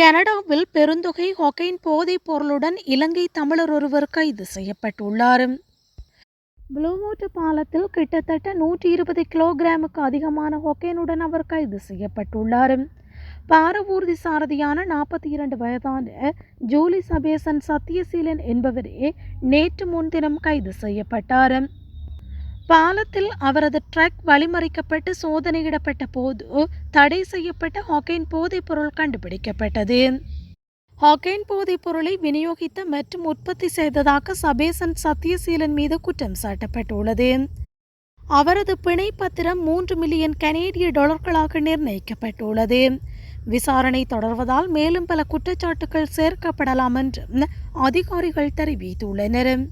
கனடாவில் பெருந்தொகை ஹொகைன் போதைப் பொருளுடன் இலங்கை தமிழர் ஒருவர் கைது செய்யப்பட்டுள்ளார். ப்ளூமூட் பாலத்தில் கிட்டத்தட்ட நூற்றி இருபது கிலோகிராமுக்கு அதிகமான ஹொக்கைனுடன் அவர் கைது செய்யப்பட்டுள்ளார். பாரவூர்தி சாரதியான நாற்பத்தி இரண்டு வயதான ஜூலி சபேசன் சத்யசீலன் என்பவரே நேற்று முன்தினம் கைது செய்யப்பட்டார். பாலத்தில் அவரது ட்ரக் வழிமறிக்கப்பட்டு சோதனையிடப்பட்ட போது தடை செய்யப்பட்ட ஹாக்கைன் போதைப் பொருள் கண்டுபிடிக்கப்பட்டது. ஹாக்கைன் போதைப் பொருளை விநியோகித்த மற்றும் உற்பத்தி செய்ததாக சபேசன் சத்யசீலன் மீது குற்றம் சாட்டப்பட்டுள்ளது. அவரது பிணை பத்திரம் மூன்று மில்லியன் கனேடிய டாலர்களாக நிர்ணயிக்கப்பட்டுள்ளது. விசாரணை தொடர்வதால் மேலும் பல குற்றச்சாட்டுகள் சேர்க்கப்படலாம் என்றும் அதிகாரிகள் தெரிவித்துள்ளனர்.